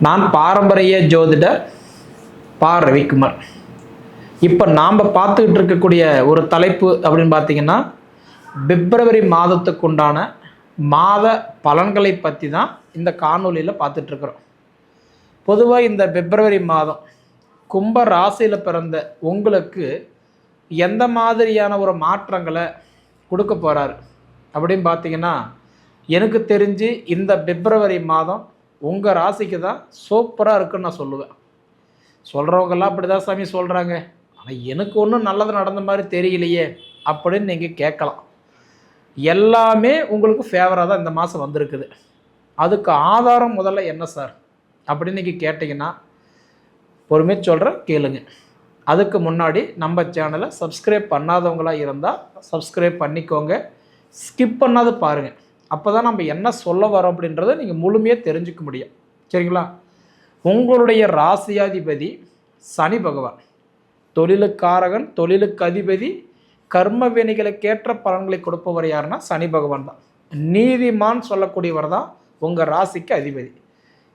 நான் பாரம்பரிய ஜோதிடர் பா ரவிக்குமார். இப்போ நாம் பார்த்துக்கிட்டு இருக்கக்கூடிய ஒரு தலைப்பு அப்படின்னு பார்த்தீங்கன்னா பிப்ரவரி மாதத்துக்கு உண்டான மாத பலன்களை பற்றி தான் இந்த காணொலியில் பார்த்துட்ருக்குறோம் பொதுவாக இந்த பிப்ரவரி மாதம் கும்ப ராசியில் பிறந்த உங்களுக்கு எந்த மாதிரியான ஒரு மாற்றங்களை கொடுக்க போகிறாரு அப்படின்னு பார்த்தீங்கன்னா எனக்கு தெரிஞ்சு இந்த பிப்ரவரி மாதம் உங்கள் ராசிக்கு தான் சூப்பராக இருக்குன்னு நான் சொல்லுவேன். சொல்கிறவங்கெல்லாம் அப்படி தான் சாமி சொல்கிறாங்க ஆனால் எனக்கு ஒன்றும் நல்லது நடந்த மாதிரி தெரியலையே அப்படின்னு நீங்கள் கேட்கலாம். எல்லாமே உங்களுக்கு ஃபேவராக தான் இந்த மாதம் வந்திருக்குது. அதுக்கு ஆதாரம் முதல்ல என்ன சார்? அப்படின்னு நீங்கள் கேட்டிங்கன்னா பொறுமையாக சொல்கிறேன் கேளுங்க. அதுக்கு முன்னாடி நம்ம சேனலை சப்ஸ்கிரைப் பண்ணாதவங்களாக இருந்தால் சப்ஸ்கிரைப் பண்ணிக்கோங்க. ஸ்கிப் பண்ணாத பாருங்கள் அப்போ தான் நம்ம என்ன சொல்ல வரோம் அப்படின்றத நீங்கள் முழுமையாக தெரிஞ்சுக்க முடியும். சரிங்களா? உங்களுடைய ராசியாதிபதி சனி பகவான். தொழிலுக்காரகன் தொழிலுக்கு அதிபதி கர்ம வினைகளுக்கேற்ற பலன்களை கொடுப்பவர் யாருன்னா சனி பகவான் தான். நீதிமான் சொல்லக்கூடியவர் தான் உங்கள் ராசிக்கு அதிபதி.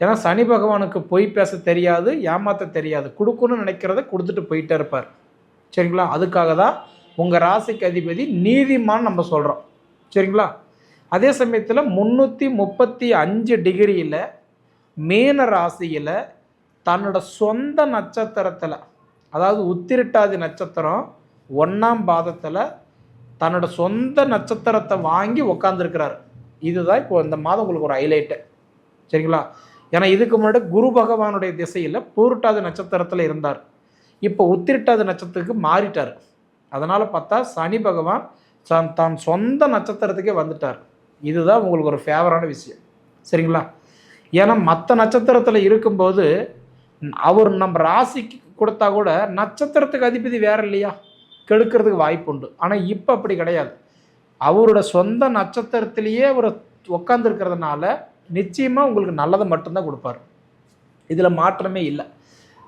ஏன்னா சனி பகவானுக்கு பொய் பேச தெரியாது ஏமாற்ற தெரியாது. கொடுக்கணும்னு நினைக்கிறத கொடுத்துட்டு போயிட்டே இருப்பார். சரிங்களா? அதுக்காக தான் உங்கள் ராசிக்கு அதிபதி நீதிமான் நம்ம சொல்கிறோம் சரிங்களா? அதே சமயத்தில் முந்நூற்றி முப்பத்தி அஞ்சு டிகிரியில் மீன ராசியில் தன்னோட சொந்த நட்சத்திரத்தில் அதாவது உத்திரட்டாதி நட்சத்திரம் ஒன்றாம் பாதத்தில் தன்னோட சொந்த நட்சத்திரத்தை வாங்கி உக்காந்துருக்கிறார். இதுதான் இப்போ இந்த மாதம் உங்களுக்கு ஒரு ஹைலைட்டு சரிங்களா? ஏன்னா இதுக்கு முன்னாடி குரு பகவானுடைய திசையில் பூருட்டாதி நட்சத்திரத்தில் இருந்தார். இப்போ உத்திரட்டாதி நட்சத்திரத்துக்கு மாறிட்டார். அதனால் பார்த்தா சனி பகவான் தான் தான் சொந்த நட்சத்திரத்துக்கே வந்துட்டார். இதுதான் உங்களுக்கு ஒரு ஃபேவரான விஷயம். சரிங்களா? ஏன்னா மற்ற நட்சத்திரத்தில் இருக்கும்போது அவர் நம்ம ராசிக்கு கொடுத்தா கூட நட்சத்திரத்துக்கு அதிபதி வேற இல்லையா? கெடுக்கிறதுக்கு வாய்ப்பு உண்டு. ஆனால் இப்போ அப்படி கிடையாது. அவரோட சொந்த நட்சத்திரத்திலேயே அவர் உட்காந்துருக்கிறதுனால நிச்சயமாக உங்களுக்கு நல்லதை மட்டும்தான் கொடுப்பாரு. இதில் மாற்றமே இல்லை.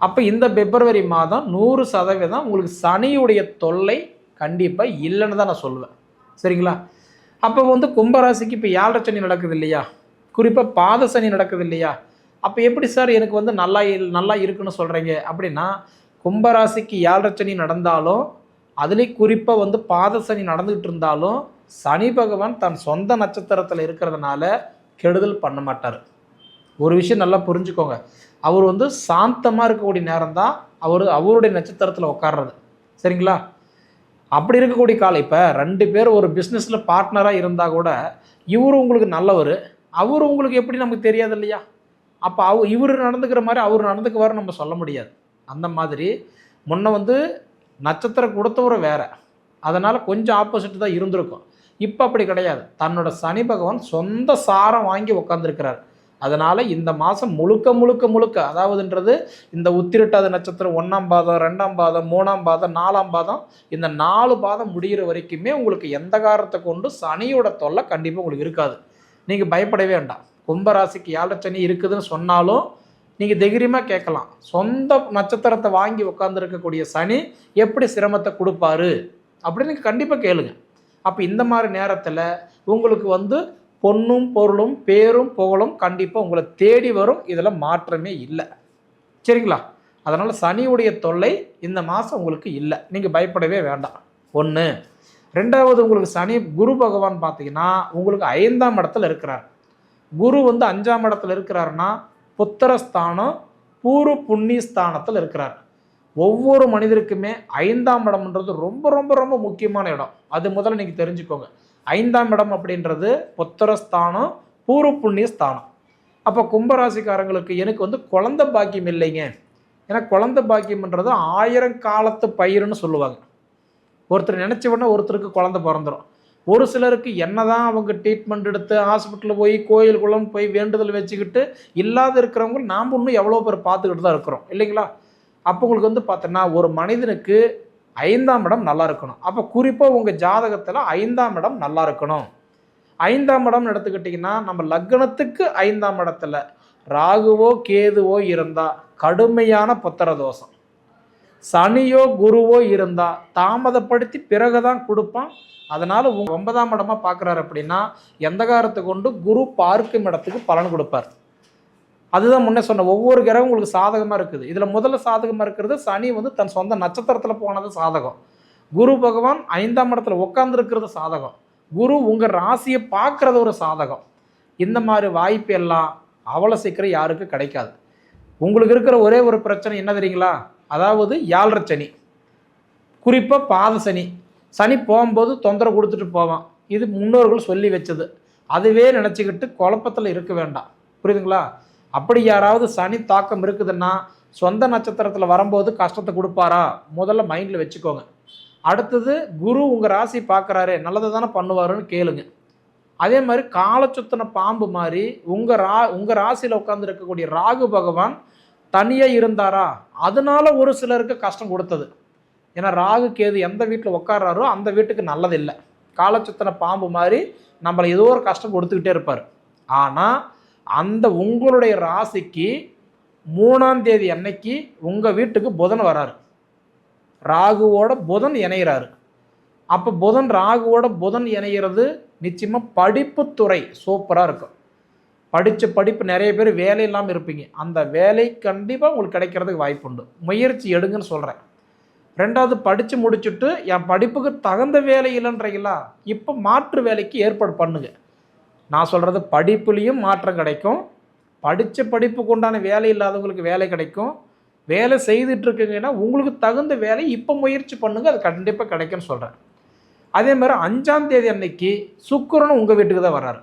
அப்போ இந்த பிப்ரவரி மாதம் நூறு சதவீதம் உங்களுக்கு சனியுடைய தொல்லை கண்டிப்பாக இல்லைன்னு தான் நான் சொல்லுவேன். சரிங்களா? அப்போ வந்து கும்பராசிக்கு இப்போ ஏழரை சனி நடக்குது இல்லையா குறிப்பாக பாத சனி நடக்குது இல்லையா அப்போ எப்படி சார் எனக்கு வந்து நல்லா நல்லா இருக்குன்னு சொல்கிறீங்க அப்படின்னா கும்பராசிக்கு ஏழரை சனி நடந்தாலும் அதுலேயும் குறிப்பாக வந்து பாத சனி நடந்துகிட்டு இருந்தாலும் சனி பகவான் தன் சொந்த நட்சத்திரத்தில் இருக்கிறதுனால கெடுதல் பண்ண மாட்டார். ஒரு விஷயம் நல்லா புரிஞ்சுக்கோங்க. அவர் வந்து சாந்தமாக இருக்கக்கூடிய நேரம் தான் அவர் அவருடைய நட்சத்திரத்தில் உட்கார்றது. சரிங்களா? அப்படி இருக்கக்கூடிய காலம் இப்போ ரெண்டு பேர் ஒரு பிஸ்னஸில் பார்ட்னராக இருந்தால் கூட இவர் உங்களுக்கு நல்லவர் அவர் உங்களுக்கு எப்படி நமக்கு தெரியாது இல்லையா? அப்போ அவ இவர் நடந்துக்கிற மாதிரி அவர் நடந்துக்குவார் நம்ம சொல்ல முடியாது. அந்த மாதிரி முன்ன வந்து நட்சத்திரம் கொடுத்தவரை வேற. அதனால் கொஞ்சம் ஆப்போசிட் தான் இருந்திருக்கும். இப்போ அப்படி கிடையாது. தன்னோட சனி பகவான் சொந்த சாரம் வாங்கி உட்காந்துருக்கிறார் அதனால் இந்த மாதம் முழுக்க முழுக்க முழுக்க அதாவதுன்றது இந்த உத்திரட்டாத நட்சத்திரம் ஒன்றாம் பாதம் ரெண்டாம் பாதம் மூணாம் பாதம் நாலாம் பாதம் இந்த நாலு பாதம் முடிகிற வரைக்குமே உங்களுக்கு எந்த காரணத்தை கொண்டு சனியோட தொல்லை கண்டிப்பாக உங்களுக்கு இருக்காது. நீங்கள் பயப்படவே வேண்டாம். கும்பராசிக்கு ஏழரை சனி இருக்குதுன்னு சொன்னாலும் நீங்கள் தைரியமாக கேட்கலாம். சொந்த நட்சத்திரத்தை வாங்கி உட்காந்துருக்கக்கூடிய சனி எப்படி சிரமத்தை கொடுப்பாரு அப்படின்னு நீங்கள் கண்டிப்பாக கேளுங்க. அப்போ இந்த மாதிரி நேரத்தில் உங்களுக்கு வந்து பொண்ணும் பொருளும் பேரும் புகழும் கண்டிப்பாக உங்களை தேடி வரும். இதில் மாற்றமே இல்லை. சரிங்களா? அதனால் சனியுடைய தொல்லை இந்த மாதம் உங்களுக்கு இல்லை. நீங்கள் பயப்படவே வேண்டாம். ஒன்று ரெண்டாவது உங்களுக்கு சனி குரு பகவான் பார்த்தீங்கன்னா உங்களுக்கு ஐந்தாம் இடத்துல இருக்கிறார். குரு வந்து அஞ்சாம் இடத்துல இருக்கிறாருன்னா புத்திரஸ்தானம் பூர்வ புண்ணிய ஸ்தானத்தில் இருக்கிறார். ஒவ்வொரு மனிதருக்குமே ஐந்தாம் இடம்ன்றது ரொம்ப ரொம்ப ரொம்ப முக்கியமான இடம். அது முதல்ல நீங்கள் தெரிஞ்சுக்கோங்க. ஐந்தாம் இடம் அப்படின்றது புத்திரஸ்தானம் பூர்வ புண்ணிய ஸ்தானம் அப்போ கும்பராசிக்காரங்களுக்கு எனக்கு வந்து குழந்த பாக்கியம் இல்லைங்க. ஏன்னா குழந்த பாக்கியம்ன்றது ஆயிரம் காலத்து பயிருன்னு சொல்லுவாங்க. ஒருத்தர் நினச்ச உடனே ஒருத்தருக்கு குழந்த பிறந்துடும் ஒரு சிலருக்கு என்னதான் அவங்க ட்ரீட்மெண்ட் எடுத்து ஹாஸ்பிட்டலில் போய் கோயில் குளம் போய் வேண்டுதல் வச்சுக்கிட்டு இல்லாத இருக்கிறவங்க நாம் இன்னும் எவ்வளோ பேர் பார்த்துக்கிட்டு தான் இருக்கிறோம். இல்லைங்களா? அப்போ உங்களுக்கு வந்து பார்த்தோன்னா ஒரு மனிதனுக்கு ஐந்தாம் இடம் நல்லா இருக்கணும். அப்போ குறிப்பாக உங்கள் ஜாதகத்தில் ஐந்தாம் இடம் நல்லா இருக்கணும். ஐந்தாம் இடம்னு எடுத்துக்கிட்டிங்கன்னா நம்ம லக்னத்துக்கு ஐந்தாம் இடத்துல ராகுவோ கேதுவோ இருந்தால் கடுமையான புத்திர தோஷம். சனியோ குருவோ இருந்தால் தாமதப்படுத்தி பிறகு தான் கொடுப்பான். அதனால் ஒன்பதாம் இடமா பார்க்குறாரு அப்படின்னா எந்த காரத்தை கொண்டு? குரு பார்க்கும் இடத்துக்கு பலன் கொடுப்பார். அதுதான் முன்னே சொன்ன ஒவ்வொரு கிரகம் உங்களுக்கு சாதகமாக இருக்குது. இதில் முதல்ல சாதகமாக இருக்கிறது சனி வந்து தன் சொந்த நட்சத்திரத்தில் போனது சாதகம். குரு பகவான் ஐந்தாம் இடத்துல உட்காந்துருக்கிறது சாதகம். குரு உங்கள் ராசியை பார்க்குறது ஒரு சாதகம். இந்த மாதிரி வாய்ப்பு எல்லாம் அவ்வளோ சீக்கிரம் யாருக்கும் கிடைக்காது. உங்களுக்கு இருக்கிற ஒரே ஒரு பிரச்சனை என்ன தெரியுங்களா? அதாவது யாழ்ரை சனி. குறிப்பாக பாத சனி. சனி போகும்போது தொந்தரவு கொடுத்துட்டு போவான். இது முன்னோர்கள் சொல்லி வச்சது. அதுவே நினச்சிக்கிட்டு குழப்பத்தில் இருக்க வேண்டாம். புரியுதுங்களா? அப்படி யாராவது சனி தாக்கம் இருக்குதுன்னா சொந்த நட்சத்திரத்தில் வரும்போது கஷ்டத்தை கொடுப்பாரா? முதல்ல மைண்டில் வச்சுக்கோங்க. அடுத்தது குரு உங்கள் ராசி பார்க்குறாரு நல்லதை தானே பண்ணுவாருன்னு கேளுங்க. அதே மாதிரி காலச்சுத்தன பாம்பு மாதிரி உங்கள் ரா உங்கள் ராசியில் உட்காந்து இருக்கக்கூடிய ராகு பகவான் தனியாக இருந்தாரா? அதனால ஒரு சிலருக்கு கஷ்டம் கொடுத்தது. ஏன்னா ராகு கேது எந்த வீட்டில் உட்கார்றாரோ அந்த வீட்டுக்கு நல்லதில்லை. காலச்சுத்தன பாம்பு மாதிரி நம்மளை ஏதோ ஒரு கஷ்டம் கொடுத்துக்கிட்டே இருப்பார். ஆனால் அந்த உங்களுடைய ராசிக்கு மூணாம் தேதி அன்னைக்கு உங்கள் வீட்டுக்கு புதன் வராரு. ராகுவோட புதன் இணைகிறாரு அப்போ புதன் ராகுவோட புதன் இணைகிறது நிச்சயமாக படிப்புத்துறை சூப்பராக இருக்கும். படித்த படிப்பு நிறைய பேர் வேலை இல்லாமல் இருப்பீங்க. அந்த வேலை கண்டிப்பாக உங்களுக்கு கிடைக்கிறதுக்கு வாய்ப்பு உண்டு. முயற்சி எடுங்கன்னு சொல்கிறேன் ரெண்டாவது படித்து முடிச்சுட்டு என் படிப்புக்கு தகுந்த வேலை இல்லைன்றீங்களா? இப்போ மாற்று வேலைக்கு ஏற்பாடு பண்ணுங்கள் நான் சொல்கிறது படிப்புலேயும் மாற்றம் கிடைக்கும். படித்த படிப்புக்கு உண்டான வேலை இல்லாதவங்களுக்கு வேலை கிடைக்கும். வேலை செய்துட்ருக்குங்கன்னா உங்களுக்கு தகுந்த வேலை இப்போ முயற்சி பண்ணுங்கள் அது கண்டிப்பாக கிடைக்கும்னு சொல்கிறேன் அதே மாதிரி அஞ்சாம் தேதி அன்னைக்கு சுக்கரன் உங்கள் வீட்டுக்கு தான் வர்றாரு.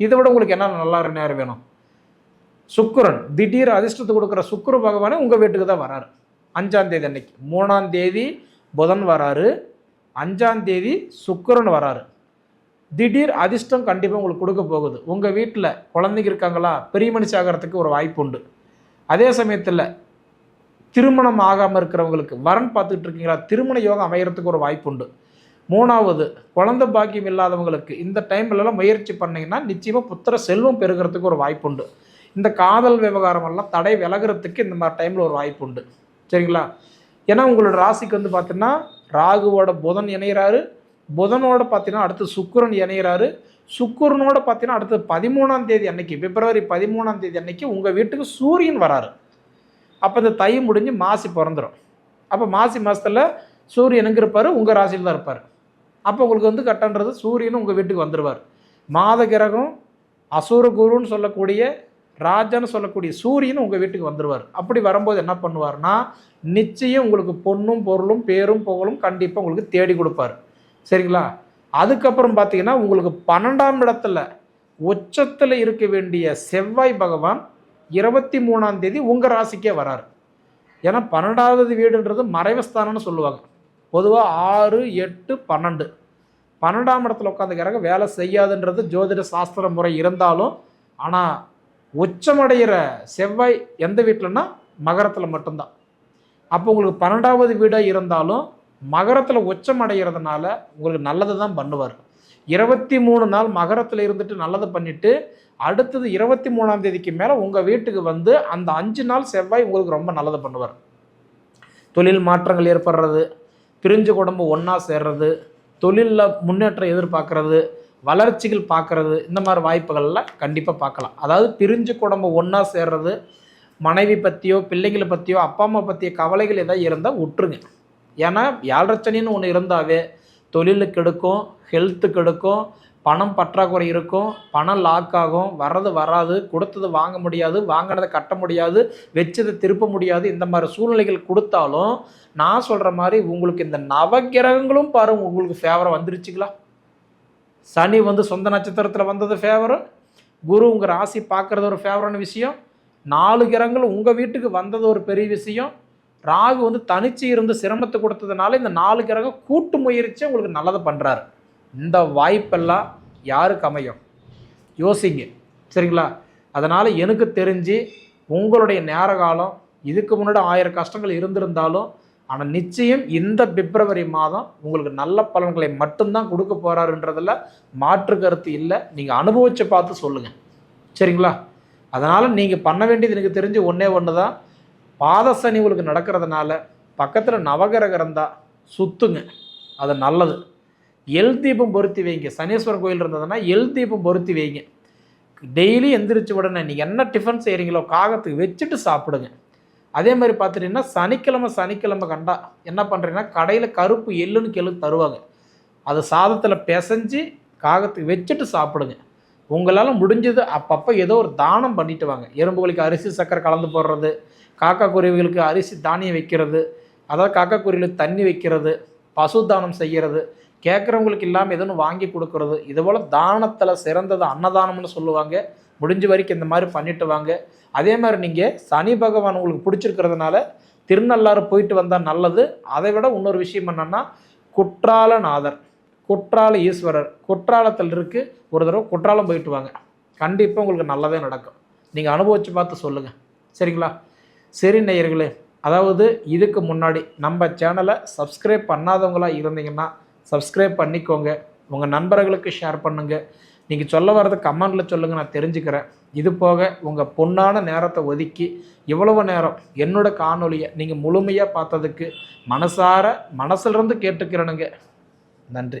இதை விட உங்களுக்கு என்ன நல்லா நேரம் வேணும்? சுக்கரன் திடீர் அதிர்ஷ்டத்தை கொடுக்குற சுக்கர பகவானே உங்கள் வீட்டுக்கு தான் வராரு அஞ்சாம் தேதி அன்னைக்கு. மூணாம் தேதி புதன் வராரு அஞ்சாம் தேதி சுக்கிரன் வராரு திடீர் அதிர்ஷ்டம் கண்டிப்பாக உங்களுக்கு கொடுக்க போகுது. உங்கள் வீட்டில் குழந்தைங்க இருக்காங்களா? பெரிய மனுஷ ஆகிறதுக்கு ஒரு வாய்ப்பு உண்டு. அதே சமயத்தில் திருமணம் ஆகாமல் இருக்கிறவங்களுக்கு வரன் பார்த்துக்கிட்டு இருக்கீங்களா? திருமண யோகம் அமைகிறதுக்கு ஒரு வாய்ப்பு உண்டு. மூணாவது குழந்தை பாக்கியம் இல்லாதவங்களுக்கு இந்த டைம்லலாம் முயற்சி பண்ணிங்கன்னா நிச்சயமாக புத்திர செல்வம் பெருகிறதுக்கு ஒரு வாய்ப்பு உண்டு. இந்த காதல் விவகாரம் எல்லாம் தடை விலகிறதுக்கு இந்த மாதிரி டைமில் ஒரு வாய்ப்பு உண்டு. சரிங்களா? ஏன்னா உங்களோட ராசிக்கு வந்து பார்த்தீங்கன்னா ராகுவோட புதன் இணைகிறாரு புதனோட பார்த்தீங்கன்னா அடுத்து சுக்கிரன் இணைகிறாரு சுக்கிரனோட பார்த்தீங்கன்னா அடுத்து பதிமூணாம் தேதி அன்னைக்கு பிப்ரவரி பதிமூணாம் தேதி அன்னைக்கு உங்கள் வீட்டுக்கு சூரியன் வராரு. அப்போ இந்த தை முடிஞ்சு மாசி பிறந்துடும் அப்போ மாசி மாதத்தில் சூரியன் எங்கே இருப்பார் உங்கள் ராசியில் தான் இருப்பார். அப்போ உங்களுக்கு வந்து கட்டன்றது சூரியனும் உங்கள் வீட்டுக்கு வந்துடுவார் மாத கிரகம் அசூர குருன்னு சொல்லக்கூடிய ராஜன்னு சொல்லக்கூடிய சூரியன் உங்கள் வீட்டுக்கு வந்துடுவார் அப்படி வரும்போது என்ன பண்ணுவார்னா நிச்சயம் உங்களுக்கு பொண்ணும் பொருளும் பேரும் புகழும் கண்டிப்பாக உங்களுக்கு தேடி கொடுப்பார். சரிங்களா? அதுக்கப்புறம் பார்த்தீங்கன்னா உங்களுக்கு பன்னெண்டாம் இடத்துல உச்சத்தில் இருக்க வேண்டிய செவ்வாய் பகவான் இருபத்தி மூணாம் தேதி உங்கள் ராசிக்கே வராரு. ஏன்னா பன்னெண்டாவது வீடுன்றது மறைவஸ்தானம்னு சொல்லுவாங்க. பொதுவாக ஆறு எட்டு பன்னெண்டு. பன்னெண்டாம் இடத்துல உட்காந்துக்கிறாங்க வேலை செய்யாதுன்றது ஜோதிட சாஸ்திர முறை இருந்தாலும் ஆனால் உச்சமடைகிற செவ்வாய் எந்த வீட்டிலன்னா மகரத்தில் மட்டும்தான். அப்போ உங்களுக்கு பன்னெண்டாவது வீடாக இருந்தாலும் மகரத்தில் உச்சம் அடைகிறதுனால உங்களுக்கு நல்லது தான் பண்ணுவார். இருபத்தி மூணு நாள் மகரத்தில் இருந்துட்டு நல்லது பண்ணிட்டு அடுத்தது இருபத்தி மூணாம் தேதிக்கு மேலே உங்கள் வீட்டுக்கு வந்து அந்த அஞ்சு நாள் செவ்வாய் உங்களுக்கு ரொம்ப நல்லது பண்ணுவார். தொழில் மாற்றங்கள் ஏற்படுறது பிரிஞ்சு குடும்பம் ஒன்றா சேர்றது தொழிலில் முன்னேற்றம் எதிர்பார்க்கறது வளர்ச்சிகள் பார்க்கறது இந்த மாதிரி வாய்ப்புகள்லாம் கண்டிப்பாக பார்க்கலாம். அதாவது பிரிஞ்சு குடும்பம் ஒன்றா சேர்றது மனைவி பற்றியோ பிள்ளைங்களை பற்றியோ அப்பா அம்மா பற்றிய கவலைகள் எதாவது இருந்தால் விட்டுருங்க ஏன்னா யாழ்ரச்சனின்னு ஒன்று இருந்தாவே தொழிலுக்கு எடுக்கும் ஹெல்த்துக்கு எடுக்கும் பணம் பற்றாக்குறை இருக்கும் பணம் லாக் ஆகும் வர்றது வராது கொடுத்தது வாங்க முடியாது வாங்கினதை கட்ட முடியாது வச்சதை திருப்ப முடியாது இந்த மாதிரி சூழ்நிலைகள் கொடுத்தாலும் நான் சொல்கிற மாதிரி உங்களுக்கு இந்த நவகிரகங்களும் பாருங்க உங்களுக்கு ஃபேவராக வந்துருச்சுங்களா? சனி வந்து சொந்த நட்சத்திரத்தில் வந்தது ஃபேவரு குரு உங்கள் ராசி பார்க்குறது ஒரு ஃபேவரான விஷயம் நாலு கிரகங்கள் உங்கள் வீட்டுக்கு வந்தது ஒரு பெரிய விஷயம் ராகு வந்து தனிச்சு இருந்து சிரமத்தை கொடுத்ததுனால இந்த நாலு கிரகம் கூட்டு முயற்சி உங்களுக்கு நல்லதை பண்ணுறாரு இந்த வாய்ப்பெல்லாம் யாருக்கு அமையும்? யோசிங்க. சரிங்களா? அதனால் எனக்கு தெரிஞ்சு உங்களுடைய நேர காலம் இதுக்கு முன்னாடி ஆயிரம் கஷ்டங்கள் இருந்திருந்தாலும் ஆனால் நிச்சயம் இந்த பிப்ரவரி மாதம் உங்களுக்கு நல்ல பலன்களை மட்டும்தான் கொடுக்க போகிறாருன்றதில் மாற்று கருத்து இல்லை. நீங்கள் அனுபவித்து பார்த்து சொல்லுங்கள் சரிங்களா? அதனால் நீங்கள் பண்ண வேண்டியது எனக்கு தெரிஞ்சு ஒன்றே ஒன்று தான் பாதசனி உங்களுக்கு நடக்கிறதுனால பக்கத்தில் நவகிரகம் இருந்தால் சுத்துங்க. அது நல்லது. எல் தீபம் பொருத்தி வைங்க. சனீஸ்வரன் கோயில் இருந்ததுன்னா எல் தீபம் பொருத்தி வைங்க. டெய்லி எந்திரிச்சு உடனே நீங்கள் என்ன டிஃபன் செய்கிறீங்களோ காகத்துக்கு வச்சுட்டு சாப்பிடுங்க. அதே மாதிரி பார்த்துட்டிங்கன்னா சனிக்கிழமை சனிக்கிழமை கண்டா என்ன பண்ணுறீங்கன்னா கடையில் கருப்பு எள்ளுன்னு கெழு தருவாங்க. அது சாதத்தில் பிசைஞ்சு காகத்துக்கு வச்சுட்டு சாப்பிடுங்க. உங்களால் முடிஞ்சது அப்பப்போ ஏதோ ஒரு தானம் பண்ணிட்டு வாங்க. எறும்புகளுக்கு அரிசி சக்கரை கலந்து போடுறது காக்காக்குருவிகளுக்கு அரிசி தானியம் வைக்கிறது. அதாவது காக்காக்குருவிகளுக்கு தண்ணி வைக்கிறது பசு தானம் செய்கிறது கேட்குறவங்களுக்கு இல்லாமல் எதுவும் வாங்கி கொடுக்கறது. இது போல் தானத்தில் சிறந்தது அன்னதானம்னு சொல்லுவாங்க. முடிஞ்ச வரைக்கும் இந்த மாதிரி பண்ணிட்டு வாங்க. அதே மாதிரி நீங்கள் சனி பகவான் உங்களுக்கு பிடிச்சிருக்கிறதுனால திருநள்ளாறு போயிட்டு வந்தால் நல்லது. அதை விட இன்னொரு விஷயம் என்னென்னா குற்றாலநாதர் குற்றால ஈஸ்வரர் குற்றாலத்தில் இருக்குது ஒரு தடவை குற்றாலம் போயிட்டு வாங்க. கண்டிப்பாக உங்களுக்கு நல்லதே நடக்கும். நீங்கள் அனுபவித்து பார்த்து சொல்லுங்கள் சரிங்களா? சரி நேயர்களே அதாவது இதுக்கு முன்னாடி நம்ம சேனலை சப்ஸ்கிரைப் பண்ணாதவங்களாக இருந்தீங்கன்னா சப்ஸ்கிரைப் பண்ணிக்கோங்க. உங்கள் நண்பர்களுக்கு ஷேர் பண்ணுங்கள் நீங்கள் சொல்ல வரது கமெண்டில் சொல்லுங்கள் நான் தெரிஞ்சுக்கிறேன். இது போக உங்கள் பொன்னான நேரத்தை ஒதுக்கி இவ்வளவு நேரம் என்னோட காணொலியை நீங்கள் முழுமையாக பார்த்ததுக்கு மனசார மனசிலிருந்து கேட்டுக்கிறேனுங்க. நன்றி.